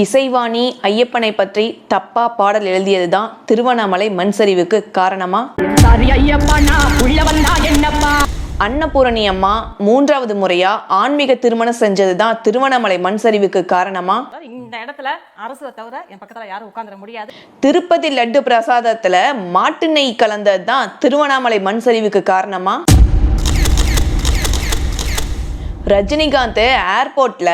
இசைவாணி ஐயப்பனை பற்றி தப்பா பாடல் எழுதியது தான் திருவண்ணாமலை மண் சரிவுக்கு காரணமா? அன்னபூரணி அம்மா மூன்றாவது முறையா ஆன்மீக திருமணம் செஞ்சது தான் திருவண்ணாமலை மண் சரிவுக்கு காரணமா? இந்த இடத்துல அரசு தவிர என் பக்கத்துல யாரும் உட்காந்துட முடியாது. திருப்பதி லட்டு பிரசாதத்துல மாட்டு நெய் கலந்தது தான் திருவண்ணாமலை மண் சரிவுக்கு காரணமா? ரஜினிகாந்த் ஏர்போர்ட்ல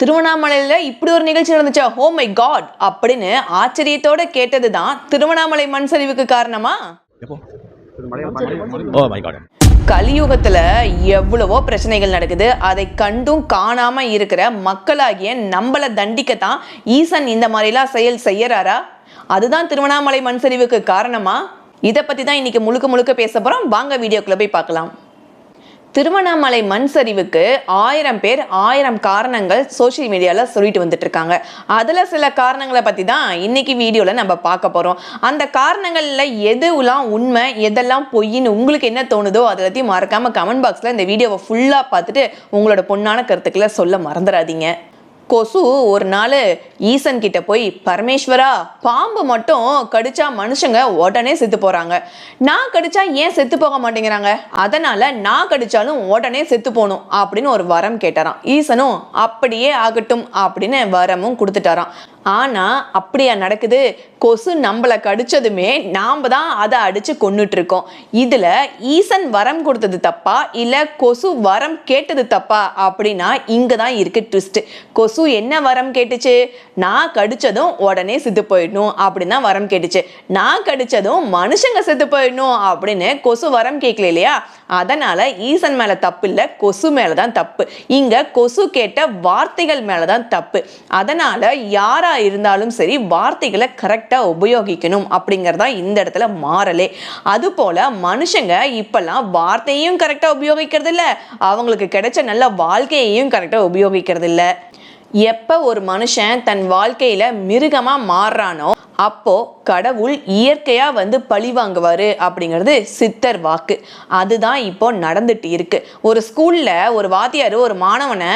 திருவண்ணாமலையில இப்படி ஒரு நிகழ்ச்சி நடந்துச்சா? ஹோ மை காட் அப்படின்னு ஆச்சரியத்தோட கேட்டது தான் திருவண்ணாமலை மண் சரிவுக்கு காரணமா? எப்போ? ஓ மை காட் கலியுகத்துல எவ்வளவோ பிரச்சனைகள் நடக்குது. அதை கண்டும் காணாம இருக்கிற மக்களாகிய நம்மள தண்டிக்கத்தான் ஈசன் இந்த மாதிரிலாம் செயல் செய்யறாரா? அதுதான் திருவண்ணாமலை மண் சரிவுக்கு காரணமா? இதை பத்தி தான் இன்னைக்கு முழுக்க முழுக்க பேச போறோம். வாங்க வீடியோக்குள்ள போய் பார்க்கலாம். திருவண்ணாமலை மண் சரிவுக்கு ஆயிரம் பேர் ஆயிரம் காரணங்கள் சோஷியல் மீடியாவில் சொல்லிட்டு வந்துட்டு இருக்காங்க அதில் சில காரணங்களை பற்றி தான் இன்னைக்கு வீடியோவில் நம்ம பார்க்க போகிறோம் அந்த காரணங்களில் எதுலாம் உண்மை எதெல்லாம் பொய்ன்னு உங்களுக்கு என்ன தோணுதோ அதை பற்றி மறக்காமல் கமெண்ட் பாக்ஸில் இந்த வீடியோவை ஃபுல்லாக பார்த்துட்டு உங்களோட பொண்ணான கருத்துக்களை சொல்ல மறந்துடாதீங்க. கொசு ஒரு நாள் ஈசன் கிட்ட போய் பரமேஸ்வரா பாம்பு மட்டும் கடிச்சா மனுஷங்க உடனே செத்து போறாங்க. நான் கடிச்சா ஏன் செத்து போக மாட்டேங்கிறாங்க? அதனால நான் கடிச்சாலும் உடனே செத்து போகணும் அப்படின்னு ஒரு வரம் கேட்டாராம். ஈசனும் அப்படியே ஆகட்டும் அப்படின்னு வரமும் கொடுத்துட்டாராம். ஆனால் அப்படியா நடக்குது? கொசு நம்மளை கடிச்சதுமே நாம் தான் அதை அடித்து கொண்டுட்ருக்கோம் இதில் ஈசன் வரம் கொடுத்தது தப்பா? இல்லை கொசு வரம் கேட்டது தப்பா? அப்படின்னா இங்கே தான் இருக்குது ட்விஸ்ட்டு கொசு என்ன வரம் கேட்டுச்சு? நான் கடித்ததும் உடனே செத்து போயிடணும் அப்படின்னு தான் வரம் கேட்டுச்சு. நான் கடித்ததும் மனுஷங்க செத்து போயிடணும் அப்படின்னு கொசு வரம் கேட்கல இல்லையா? அதனால் ஈசன் மேலே தப்பு இல்லை கொசு மேலே தான் தப்பு. இங்கே கொசு கேட்ட வார்த்தைகள் மேலே தான் தப்பு. அதனால் யாரா இருந்தாலும் சரி வார்த்தைகளை கரெக்டாக உபயோகிக்கணும் அப்படிங்கறதா இந்த இடத்துல மாறலே. அதுபோல் மனுஷங்க இப்போல்லாம் வார்த்தையும் கரெக்டாக உபயோகிக்கிறது இல்லை அவங்களுக்கு கிடைச்ச நல்ல வாழ்க்கையையும் கரெக்டாக உபயோகிக்கிறது இல்லை எப்போ ஒரு மனுஷன் தன் வாழ்க்கையில் மிருகமாக மாறுறானோ அப்போது கடவுள் இயற்கையா வந்து பழி வாங்குவார் அப்படிங்கிறது சித்தர் வாக்கு. அதுதான் இப்போ நடந்துட்டு இருக்கு. ஒரு ஸ்கூல்ல ஒரு வாத்தியார் ஒரு மாணவனை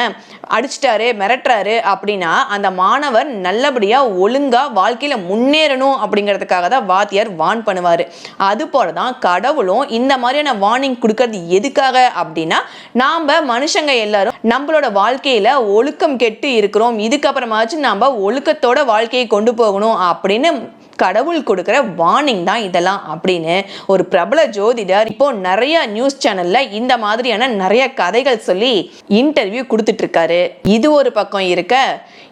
அடிச்சிட்டாரு மிரட்டுறாரு அப்படின்னா அந்த மாணவர் நல்லபடியா ஒழுங்கா வாழ்க்கையில முன்னேறணும் அப்படிங்கிறதுக்காக தான் வாத்தியார் வான் பண்ணுவார். அது போல தான் கடவுளும் இந்த மாதிரியான வார்னிங் கொடுக்கறது எதுக்காக அப்படின்னா நாம் மனுஷங்க எல்லாரும் நம்மளோட வாழ்க்கையில ஒழுக்கம் கெட்டு இருக்கிறோம். இதுக்கப்புறமாச்சும் நாம் ஒழுக்கத்தோட வாழ்க்கையை கொண்டு போகணும் அப்படின்னு கடவுள் கொடுக்குற வார்னிங் தான் இதெல்லாம் அப்படின்னு ஒரு பிரபல ஜோதிடர் இப்போ நிறைய நியூஸ் சேனல்ல இந்த மாதிரியான நிறைய கதைகள் சொல்லி இன்டர்வியூ கொடுத்துட்டு இருக்காரு இது ஒரு பக்கம் இருக்க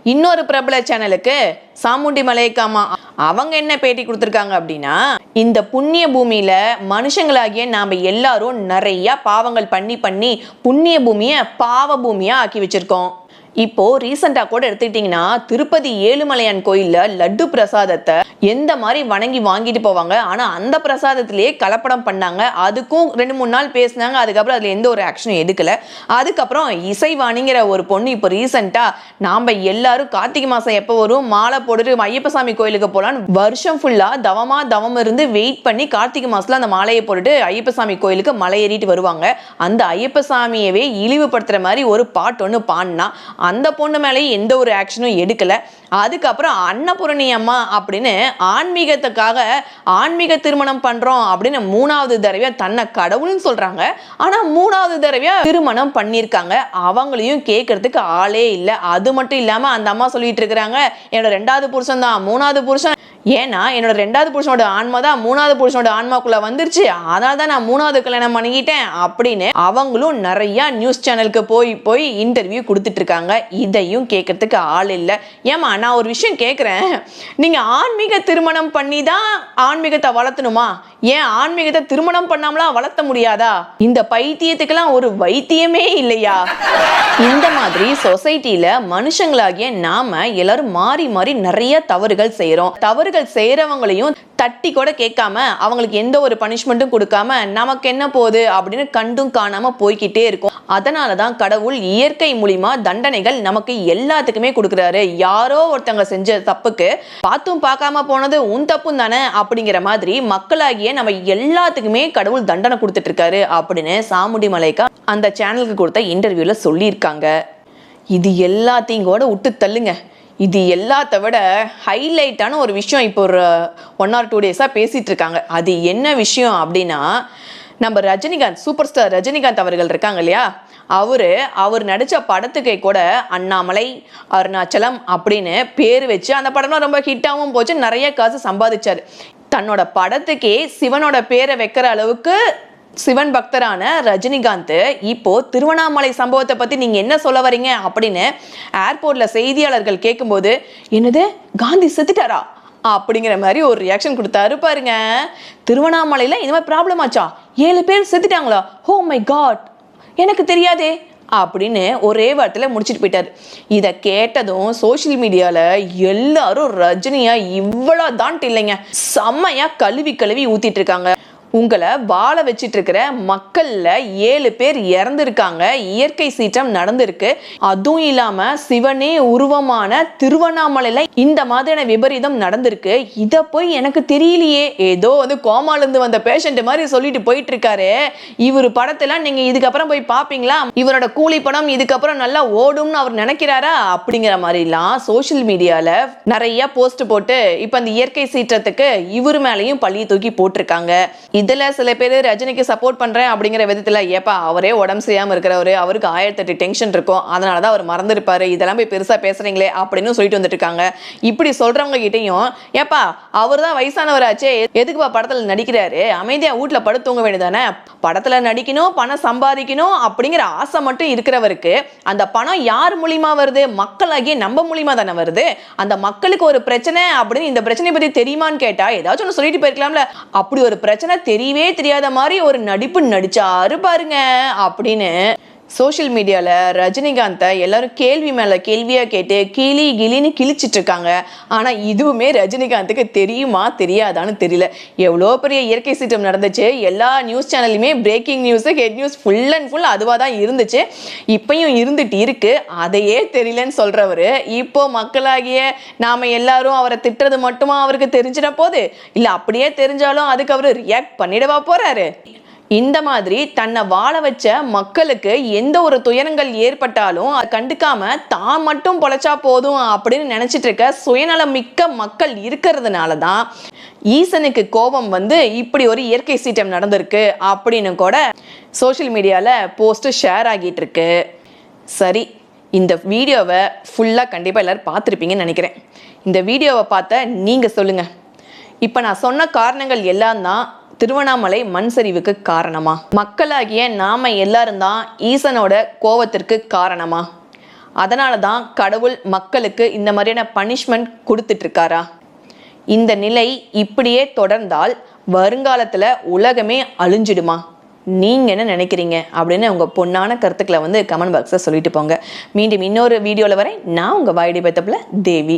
இன்னொரு பிரபல சேனலுக்கு சாமுண்டி மலையக்காமா அவங்க என்ன பேட்டி கொடுத்துருக்காங்க அப்படின்னா இந்த புண்ணிய பூமியில மனுஷங்களாகிய நாம எல்லாரும் நிறைய பாவங்கள் பண்ணி பண்ணி புண்ணிய பூமியை பாவ பூமியா ஆக்கி வச்சிருக்கோம். இப்போ ரீசெண்டா கூட எடுத்துக்கிட்டிங்கன்னா திருப்பதி ஏழுமலையான் கோயில்ல லட்டு பிரசாதத்தை எந்த மாதிரி வணங்கி வாங்கிட்டு போவாங்க? ஆனா அந்த பிரசாதத்திலேயே கலப்படம் பண்ணாங்க. அதுக்கும் ரெண்டு மூணு நாள் பேசினாங்க. அதுக்கப்புறம் அதுல எந்த ஒரு ஆக்ஷனும் எடுக்கல. அதுக்கப்புறம் இசைவாணிங்கிற ஒரு பொண்ணு இப்போ ரீசெண்டா நாம எல்லாரும் கார்த்திகை மாசம் எப்போ வரும்? மாலை போட்டுட்டு ஐயப்ப சாமி கோயிலுக்கு போலான்னு வருஷம் ஃபுல்லா தவமா தவம் இருந்து வெயிட் பண்ணி கார்த்திகை மாசத்துல அந்த மாலையை போட்டுட்டு ஐயப்ப சாமி கோயிலுக்கு மலை ஏறிட்டு வருவாங்க. அந்த ஐயப்ப சாமியவே இழிவுபடுத்துற மாதிரி ஒரு பாட்டு ஒன்று பாடினா அந்த பொண்ணு மேலேயும் எந்த ஒரு ஆக்ஷனும் எடுக்கலை. அதுக்கப்புறம் அன்னபூரணி அம்மா அப்படின்னு ஆன்மீகத்துக்காக ஆன்மீக திருமணம் பண்ணுறோம் அப்படின்னு மூணாவது தடவையாக தன்னை கடவுள்னு சொல்கிறாங்க ஆனால் மூணாவது தடவையாக திருமணம் பண்ணியிருக்காங்க. அவங்களையும் கேட்கறதுக்கு ஆளே இல்லை. அது மட்டும் இல்லாமல் அந்த அம்மா சொல்லிட்டு இருக்கிறாங்க என்னோட ரெண்டாவது புருஷன் தான் மூணாவது புருஷன் ஏன்னா என்னோட ரெண்டாவது புருஷனோட ஆன்மா தான் மூணாவது புருஷனோட ஆன்மாக்குள்ள வந்துருச்சு. அதனால தான் நான் மூணாவது கல்யாணம் பண்ணிக்கிட்டேன் அப்படின்னு அவங்களும் நிறைய நியூஸ் சேனலுக்கு போய் போய் இன்டர்வியூ கொடுத்துட்டு இருக்காங்க. இதையும் கேட்கறதுக்கு ஆள் இல்லை. ஏமா நான் ஒரு விஷயம் கேட்குறேன் நீங்க ஆன்மீக திருமணம் பண்ணி தான் ஆன்மீகத்தை வளர்த்தணுமா? ஏன் ஆன்மீகத்தை திருமணம் பண்ணாமலாம் வளர்த்த முடியாதா? இந்த பைத்தியத்துக்கெல்லாம் ஒரு வைத்தியமே இல்லையா? இந்த மாதிரி சொசைட்டியில மனுஷங்களாகிய நாம எல்லாரும் மாறி மாறி நிறைய தவறுகள் செய்யறோம் தவறுகள் செய்யறவங்களையும் தட்டி கூட கேட்காம அவங்களுக்கு எந்த ஒரு பனிஷ்மெண்ட்டும் கொடுக்காம நமக்கு என்ன போகுது அப்படின்னு கண்டும் காணாமல் போய்க்கிட்டே இருக்கும். அதனால தான் கடவுள் இயற்கை மூலிமா தண்டனைகள் நமக்கு எல்லாத்துக்குமே கொடுக்குறாரு. யாரோ ஒருத்தவங்க செஞ்ச தப்புக்கு பார்த்தும் பார்க்காம போனது உன் தப்பும் தானே அப்படிங்கிற மாதிரி மக்களாகிய நம்ம எல்லாத்துக்குமே கடவுள் தண்டனை கொடுத்துட்டு இருக்காரு அப்படின்னு சாமுடி மலைக்கா அந்த சேனலுக்கு கொடுத்த இன்டர்வியூவில் சொல்லியிருக்காங்க. இது எல்லாத்தையும் கூட விட்டு தள்ளுங்க. இது எல்லாத்த விட ஹைலைட்டான ஒரு விஷயம் இப்போ ஒரு ஒன் ஆர் டூ டேஸாக பேசிகிட்டு இருக்காங்க. அது என்ன விஷயம் அப்படின்னா நம்ம ரஜினிகாந்த் சூப்பர் ஸ்டார் ரஜினிகாந்த் அவர்கள் இருக்காங்க இல்லையா? அவர் அவர் நடித்த படத்துக்கே கூட அண்ணாமலை அருணாச்சலம் அப்படின்னு பேர் வச்சு அந்த படம்லாம் ரொம்ப ஹிட்டாகவும் போச்சு. நிறைய காசு சம்பாதிச்சார். தன்னோட படத்துக்கே சிவனோட பேரை வைக்கிற அளவுக்கு சிவன் பக்தரான ரஜினிகாந்த் இப்போ திருவண்ணாமலை சம்பவத்தை பத்தி நீங்க என்ன சொல்ல வரீங்க அப்படின்னு ஏர்போர்ட்ல செய்தியாளர்கள் கேட்கும்போது என்னது? காந்தி செத்துட்டாரா? அப்படிங்கிற மாதிரி ஒரு ரியாக்ஷன் கொடுத்தாரு பாருங்க. திருவண்ணாமலையில் இந்த மாதிரி ப்ராப்ளம் ஆச்சா? ஏழு பேர் செத்துட்டாங்களா? ஹோ மை காட் எனக்கு தெரியாதே! அப்படின்னு ஒரே வாரத்தில் முடிச்சிட்டு போயிட்டார். இதை கேட்டதும் சோஷியல் மீடியாவில் எல்லாரும் ரஜினியா இவ்வளோ தான் இல்லைங்க. செம்மையாக கழுவி கழுவி ஊற்றிட்டு இருக்காங்க. உங்களை வாழ வச்சிட்டு இருக்கிற மக்கள்ல ஏழு பேர் இறந்துருக்காங்க. இயற்கை சீற்றம் நடந்திருக்கு. அதுவும் இல்லாம சிவனே உருவமான திருவண்ணாமலையில இந்த மாதிரியான விபரீதம் நடந்திருக்கு. இத போய் எனக்கு தெரியலையே. ஏதோ வந்து கோமால இருந்து வந்த பேஷண்ட் மாதிரி சொல்லிட்டு போயிட்டு இருக்காரு இவர் படத்தெல்லாம் நீங்க இதுக்கப்புறம் போய் பாப்பீங்களா? இவரோட கூலி படம் இதுக்கப்புறம் நல்லா ஓடும்னு அவர் நினைக்கிறாரா? அப்படிங்கிற மாதிரிலாம் சோஷியல் மீடியால நிறைய போஸ்ட் போட்டு இப்ப அந்த இயற்கை சீற்றத்துக்கு இவர் மேலேயும் பழிய தூக்கி போட்டிருக்காங்க. இதுல சில பேர் ரஜினிக்கு சப்போர்ட் பண்ணுறேன் அப்படிங்கிற விதத்தில் ஏப்பா அவரே உடம்பு சரியாம இருக்கிறவர் அவருக்கு ஆயிரத்தெட்டு டென்ஷன் இருக்கும். அதனாலதான் அவர் மறந்துருப்பாரு. இதெல்லாம் போய் பெருசாக பேசுகிறீங்களே அப்படின்னு சொல்லிட்டு வந்துட்டு இருக்காங்க. இப்படி சொல்றவங்க கிட்டேயும் ஏப்பா அவர் தான் வயசானவராச்சே எதுக்குப்பா படத்துல நடிக்கிறாரு? அமைதியா வீட்டில் படுத்து தூங்க வேண்டியதானே படத்துல நடிக்கணும் பணம் சம்பாதிக்கணும் அப்படிங்கிற ஆசை மட்டும் இருக்கிறவருக்கு அந்த பணம் யார் மூலியமா வருது? மக்களாகிய நம்ம மூலியமா தானே வருது? அந்த மக்களுக்கு ஒரு பிரச்சனை அப்படின்னு இந்த பிரச்சனையை பற்றி தெரியுமான்னு கேட்டால் ஏதாச்சும் ஒன்று சொல்லிட்டு போயிருக்கலாம்ல. அப்படி ஒரு பிரச்சனை தெரியவே தெரியாத மாதிரி ஒரு நடிப்பு நடிச்சாரு பாருங்க அப்படின்னு சோஷியல் மீடியாவில் ரஜினிகாந்தை எல்லாரும் கேள்வி மேலே கேள்வியாக கேட்டு கிளி கிளின்னு கிழிச்சிட்டு இருக்காங்க ஆனால் இதுவுமே ரஜினிகாந்துக்கு தெரியுமா தெரியாதான்னு தெரியல. எவ்வளோ பெரிய இயற்கை சீற்றம் நடந்துச்சு. எல்லா news சேனல்லையுமே breaking news head news full and full அதுவாக தான் இருந்துச்சு. இப்பையும் இருந்துட்டு இருக்கு. அதையே தெரியலன்னு சொல்கிறவர் இப்போ மக்களாகிய நாம் எல்லாரும் அவரை திட்டுறது மட்டுமா அவருக்கு தெரிஞ்சிட போகுது? இல்லை அப்படியே தெரிஞ்சாலும் அதுக்கு அவர் ரியாக்ட் பண்ணிடவா போகிறாரு இந்த மாதிரி தன்னை வாழ வச்ச மக்களுக்கு எந்த ஒரு துயரங்கள் ஏற்பட்டாலும் அதை கண்டுக்காம தான் மட்டும் பொழைச்சா போதும் அப்படின்னு நினைச்சிட்டு இருக்க சுயநலம் மிக்க மக்கள் இருக்கிறதுனால தான் ஈசனுக்கு கோபம் வந்து இப்படி ஒரு இயற்கை சீற்றம் நடந்திருக்கு அப்படின்னு கூட சோஷியல் மீடியாவில் போஸ்ட் ஷேர் ஆகிட்டு இருக்கு. சரி இந்த வீடியோவை ஃபுல்லாக கண்டிப்பாக எல்லோரும் பார்த்துருப்பீங்கன்னு நினைக்கிறேன். இந்த வீடியோவை பார்த்த நீங்கள் சொல்லுங்கள் இப்போ நான் சொன்ன காரணங்கள் எல்லாம் தான் திருவண்ணாமலை மண் சரிவுக்கு காரணமா? மக்களாகிய நாம எல்லாரும் தான் ஈசனோட கோவத்திற்கு காரணமா? அதனால தான் கடவுள் மக்களுக்கு இந்த மாதிரியான பனிஷ்மெண்ட் கொடுத்துட்டு இருக்காரா இந்த நிலை இப்படியே தொடர்ந்தால் வருங்காலத்தில் உலகமே அழிஞ்சிடுமா? நீங்கள் என்ன நினைக்கிறீங்க? அப்படின்னு உங்கள் பொண்ணான கருத்துக்களை வந்து கமெண்ட் பாக்ஸில் சொல்லிட்டு போங்க. மீண்டும் இன்னொரு வீடியோவில் வரேன். நான் உங்கள் வாயடி பத்தப்பில் தேவி.